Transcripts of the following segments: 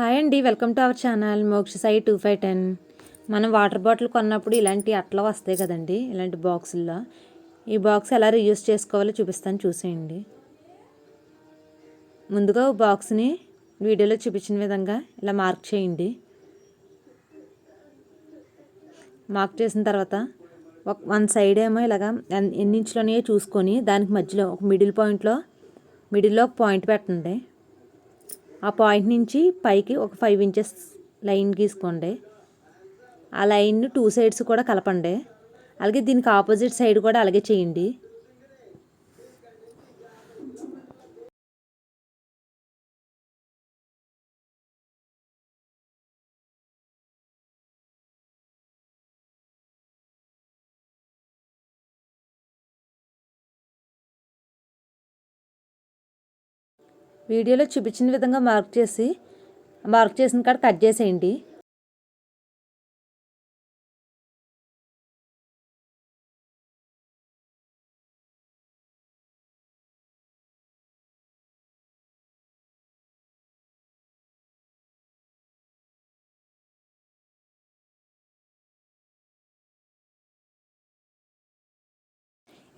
Hi అండి welcome to our channel Moksha Sai two five ten. మనం water bottle కొన్నప్పుడు ఇలాంటి అట్లా వస్తాయి కదండి ఇలాంటి బాక్సుల్లో. ఈ బాక్స్ ఎలా రీయూస్ చేసుకోవాలో చూపిస్తాను చూసేయండి. ముందుగా బాక్స్ని వీడియోలో చూపించిన విధంగా ఇలా మార్క్ చేయండి. మార్క్ చేసిన తర్వాత ఒక వన్ సైడ్ ఏమో ఇలాగా ఎన్ని ఇంచులోనే చూసుకొని దానికి మధ్యలో ఒక మిడిల్ పాయింట్లో మిడిల్లో ఒక పాయింట్ పెట్టండి. ఆ పాయింట్ నుంచి పైకి ఒక ఫైవ్ ఇంచెస్ లైన్ గీసుకోండి. ఆ లైన్ టూ సైడ్స్ కూడా కలపండి. అలాగే దీనికి ఆపోజిట్ సైడ్ కూడా అలాగే చేయండి. వీడియోలో చూపించిన విధంగా మార్క్ చేసి మార్క్ చేసిన కాడ కట్ చేసేయండి.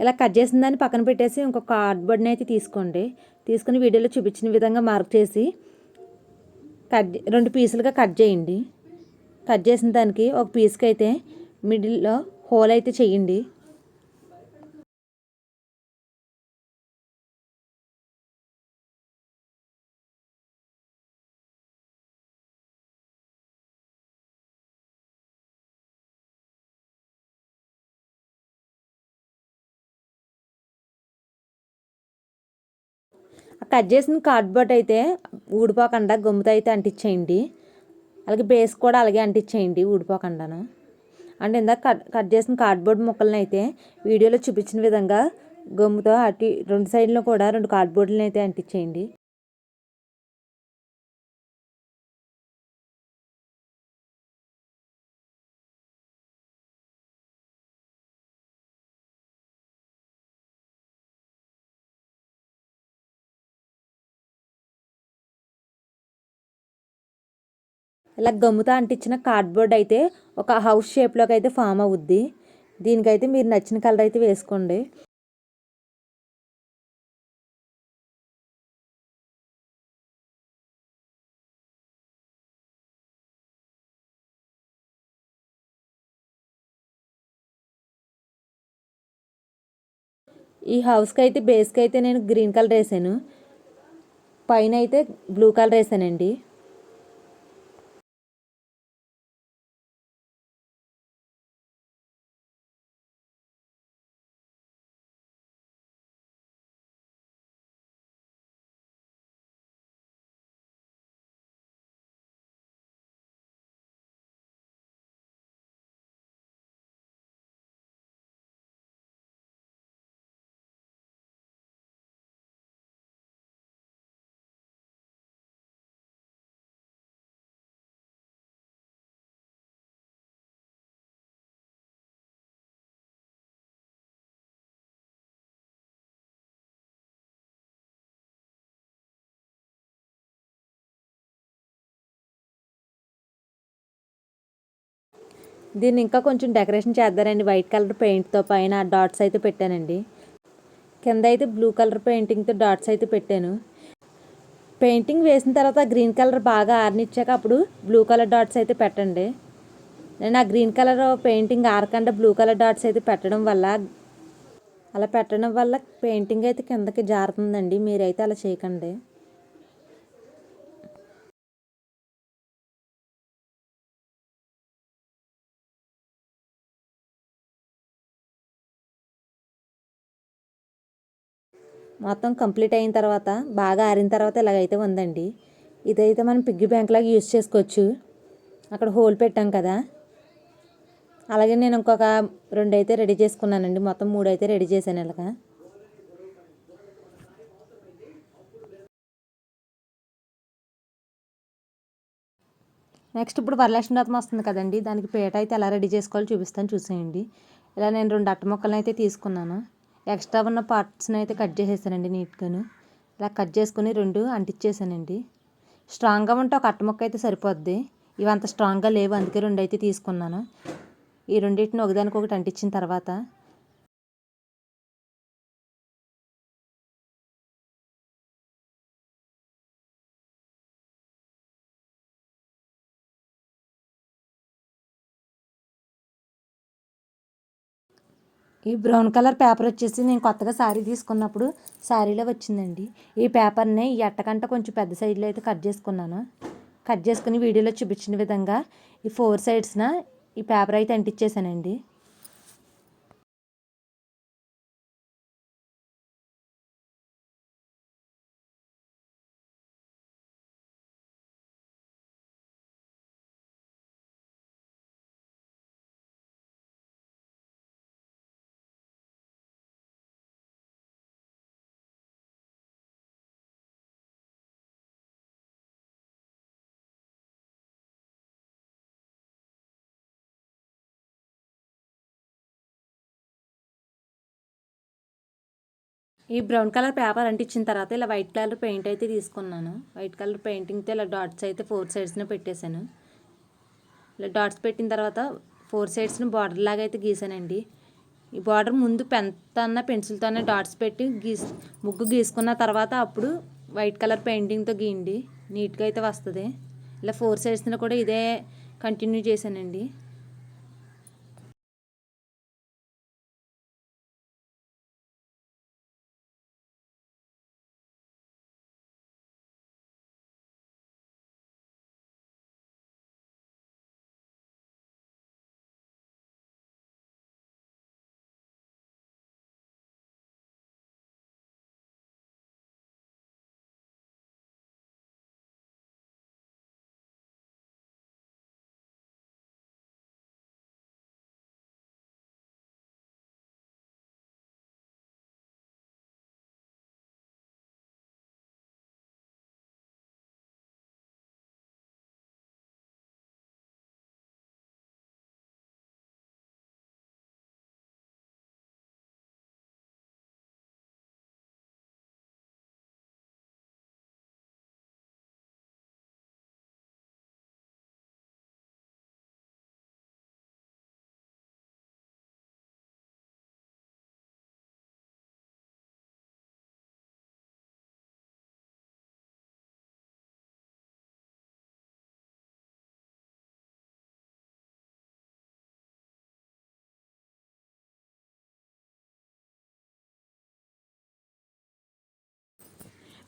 ఇలా కట్ చేసిన దాన్ని పక్కన పెట్టేసి ఇంకొక కార్డ్బోర్డ్ని అయితే తీసుకోండి. తీసుకుని వీడియోలో చూపించిన విధంగా మార్క్ చేసి కట్ రెండు పీసులుగా కట్ చేయండి. కట్ చేసిన దానికి ఒక పీస్కి అయితే మిడిల్లో హోల్ అయితే చేయండి. కట్ చేసిన కార్డ్బోర్డ్ అయితే ఊడిపోకుండా గమ్ముతో అయితే అంటించేయండి అలాగే బేస్ కూడా అలాగే అంటించేయండి ఊడిపోకుండాను. అంటే ఇందాక కట్ కట్ చేసిన కార్డ్బోర్డ్ ముక్కలను అయితే వీడియోలో చూపించిన విధంగా గమ్ముతో అటు రెండు సైడ్లో కూడా రెండు కార్డ్బోర్డులను అయితే అంటించేయండి ఇలా గమ్ముతా అంటించిన కార్డ్బోర్డ్ అయితే ఒక హౌస్ షేప్లోకి అయితే ఫామ్ అవుద్ది. దీనికైతే మీరు నచ్చిన కలర్ అయితే వేసుకోండి. ఈ హౌస్కి అయితే బేస్కి అయితే నేను గ్రీన్ కలర్ వేసాను. పైన అయితే బ్లూ కలర్ వేసానండి. దీన్ని ఇంకా కొంచెం డెకరేషన్ చేద్దారండి. వైట్ కలర్ పెయింట్తో పైన డాట్స్ అయితే పెట్టానండి. కింద అయితే బ్లూ కలర్ పెయింటింగ్తో డాట్స్ అయితే పెట్టాను. పెయింటింగ్ వేసిన తర్వాత గ్రీన్ కలర్ బాగా ఆరనిచ్చాక అప్పుడు బ్లూ కలర్ డాట్స్ అయితే పెట్టండి. నేను ఆ గ్రీన్ కలర్ పెయింటింగ్ ఆరకుండా బ్లూ కలర్ డాట్స్ అయితే పెట్టడం వల్ల అలా పెట్టడం వల్ల పెయింటింగ్ అయితే కిందకి జారుతుందండి. మీరైతే అలా చేయకండి. మొత్తం కంప్లీట్ అయిన తర్వాత బాగా ఆరిన తర్వాత ఇలాగైతే ఉందండి ఇదైతే మనం పిగ్గి బ్యాంక్ లాగా యూజ్ చేసుకోవచ్చు. అక్కడ హోల్ పెట్టాం కదా. అలాగే నేను ఇంకొక రెండు అయితే రెడీ చేసుకున్నానండి. మొత్తం మూడు అయితే రెడీ చేశాను ఇలాగా. నెక్స్ట్ ఇప్పుడు వరలక్ష్మి వ్రతం వస్తుంది కదండి. దానికి పేట అయితే ఎలా రెడీ చేసుకోవాలో చూపిస్తాను చూసేయండి. ఇలా నేను రెండు అట్ట మొక్కలను అయితే తీసుకున్నాను. ఎక్స్ట్రా ఉన్న పార్ట్స్ని అయితే కట్ చేసేసానండి నీట్గాను. ఇలా కట్ చేసుకుని రెండు అంటించేసానండి స్ట్రాంగ్గా ఉంటే ఒక అట్ట ముక్క అయితే సరిపోద్ది. ఇవి అంత స్ట్రాంగ్గా లేవు అందుకే రెండు అయితే తీసుకున్నాను. ఈ రెండింటిని ఒకదానికొకటి అంటించిన తర్వాత ఈ బ్రౌన్ కలర్ పేపర్ వచ్చేసి నేను కొత్తగా శారీ తీసుకున్నప్పుడు శారీలో వచ్చిందండి. ఈ పేపర్ని ఈ అట్టకంట కొంచెం పెద్ద సైజులో అయితే కట్ చేసుకున్నాను. కట్ చేసుకుని వీడియోలో చూపించిన విధంగా ఈ ఫోర్ సైడ్స్న ఈ పేపర్ అయితే అంటించేసానండి. ఈ బ్రౌన్ కలర్ పేపర్ అంటించిన తర్వాత ఇలా వైట్ కలర్ పెయింట్ అయితే తీసుకున్నాను. వైట్ కలర్ పెయింటింగ్తో ఇలా డాట్స్ అయితే ఫోర్ సైడ్స్ని పెట్టేశాను. ఇలా డాట్స్ పెట్టిన తర్వాత ఫోర్ సైడ్స్ని బార్డర్ లాగా అయితే గీసానండి. ఈ బార్డర్ ముందు పెన్తోన్న పెన్సిల్తోనే డాట్స్ పెట్టి గీస్ ముగ్గు గీసుకున్న తర్వాత అప్పుడు వైట్ కలర్ పెయింటింగ్తో గీయండి. నీట్గా అయితే వస్తుంది. ఇలా ఫోర్ సైడ్స్ని కూడా ఇదే కంటిన్యూ చేశానండి.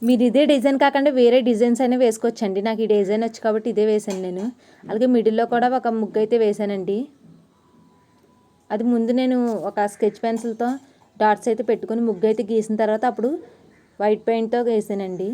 మీరు ఇదే డిజైన్ కాకుండా వేరే డిజైన్స్ అయినా వేసుకోవచ్చండి. నాకు ఈ డిజైన్ వచ్చి కాబట్టి ఇదే వేసాను నేను. అలాగే మిడిల్లో కూడా ఒక ముగ్గు అయితే వేసానండి అది ముందు నేను ఒక స్కెచ్ పెన్సిల్తో డాట్స్ అయితే పెట్టుకొని ముగ్గు అయితే గీసిన తర్వాత అప్పుడు వైట్ పెయింట్తో వేసానండి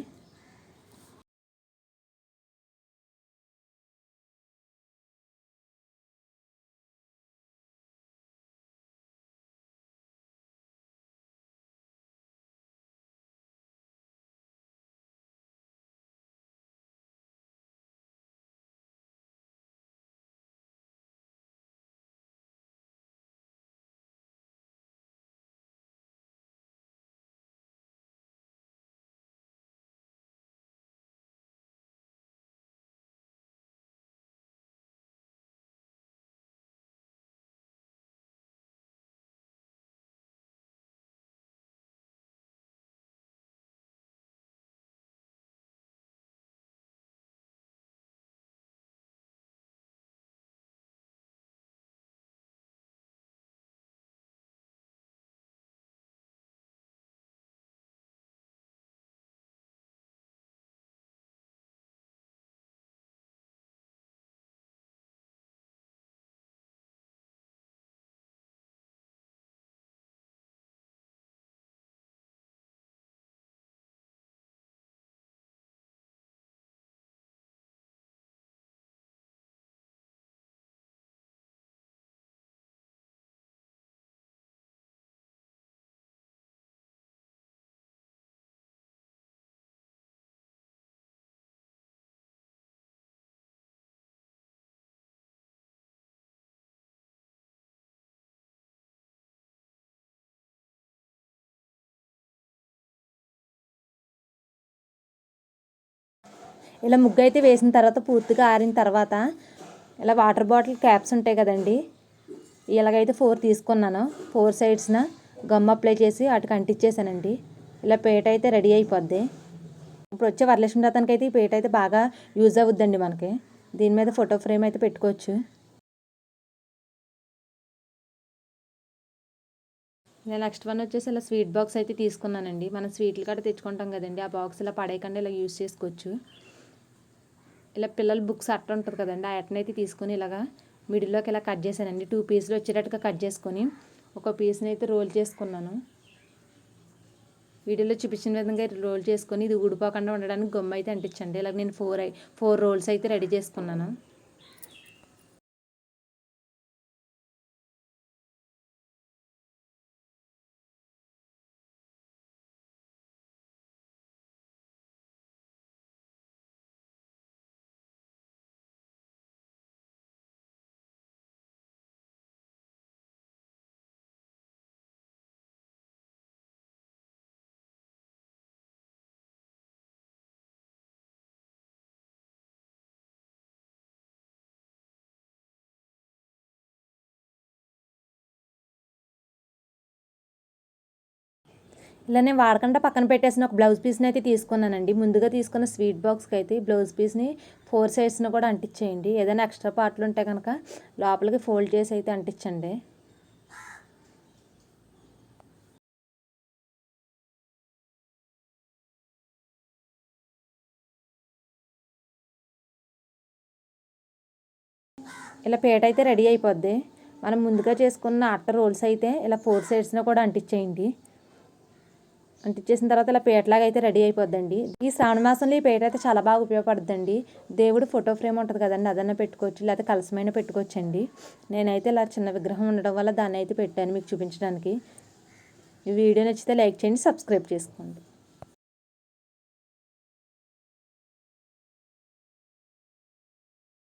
ఇలా ముగ్గు అయితే వేసిన తర్వాత పూర్తిగా ఆరిన తర్వాత ఇలా వాటర్ బాటిల్ క్యాప్స్ ఉంటాయి కదండి ఇలాగైతే ఫోర్ తీసుకున్నాను. ఫోర్ సైడ్స్న గమ్ అప్లై చేసి వాటికి అంటించేసానండి ఇలా పేట అయితే రెడీ అయిపోద్ది. ఇప్పుడు వచ్చే వరలక్ష్మి వ్రతానికి అయితే ఈ పేట అయితే బాగా యూజ్ అవుద్దండి మనకి. దీని మీద ఫోటో ఫ్రేమ్ అయితే పెట్టుకోవచ్చు. నేను నెక్స్ట్ వన్ వచ్చేసి ఇలా స్వీట్ బాక్స్ అయితే తీసుకున్నానండి. మనం స్వీట్లు కూడా తెచ్చుకుంటాం కదండి ఆ బాక్స్ ఇలా పడేయకుండా ఇలా యూజ్ చేసుకోవచ్చు. ఇలా పిల్లల బుక్స్ అట్ట ఉంటుంది కదండి ఆ అట్టనైతే తీసుకొని ఇలాగా మిడిల్లోకి ఇలా కట్ చేశానండి. టూ పీసులు వచ్చేటట్టుగా కట్ చేసుకొని ఒక పీస్ని అయితే రోల్ చేసుకున్నాను. వీడియోలో చూపించిన విధంగా రోల్ చేసుకొని ఇది ఊడిపోకుండా ఉండడానికి గమ్మ అయితే అంటించండి ఇలాగ నేను ఫోర్ ఫోర్ రోల్స్ అయితే రెడీ చేసుకున్నాను. ఇలా నేను వాడకుండా పక్కన పెట్టేసిన ఒక బ్లౌజ్ పీస్ని అయితే తీసుకున్నానండి. ముందుగా తీసుకున్న స్వీట్ బాక్స్కి అయితే ఈ బ్లౌజ్ పీస్ని ఫోర్ సైడ్స్ని కూడా అంటించేయండి. ఏదైనా ఎక్స్ట్రా పార్ట్లు ఉంటే కనుక లోపలికి ఫోల్డ్ చేసి అయితే అంటించండి. ఇలా పేట అయితే రెడీ అయిపోద్ది. మనం ముందుగా చేసుకున్న అట్ట రోల్స్ అయితే ఇలా ఫోర్ సైడ్స్ని కూడా అంటించేయండి. అంటించేసిన తర్వాత ఇలా పేటలాగా అయితే రెడీ అయిపోద్దండి. ఈ శ్రావణ మాసంలో ఈ పేట అయితే చాలా బాగా ఉపయోగపడుతుందండి. దేవుడు ఫోటో ఫ్రేమ్ ఉంటుంది కదండి అదన్నా పెట్టుకోవచ్చు లేకపోతే కలసమైన పెట్టుకోవచ్చండి. నేనైతే ఇలా చిన్న విగ్రహం ఉండడం వల్ల దాన్ని అయితే పెట్టాను మీకు చూపించడానికి. ఈ వీడియో నచ్చితే లైక్ చేయండి సబ్స్క్రైబ్ చేసుకోండి.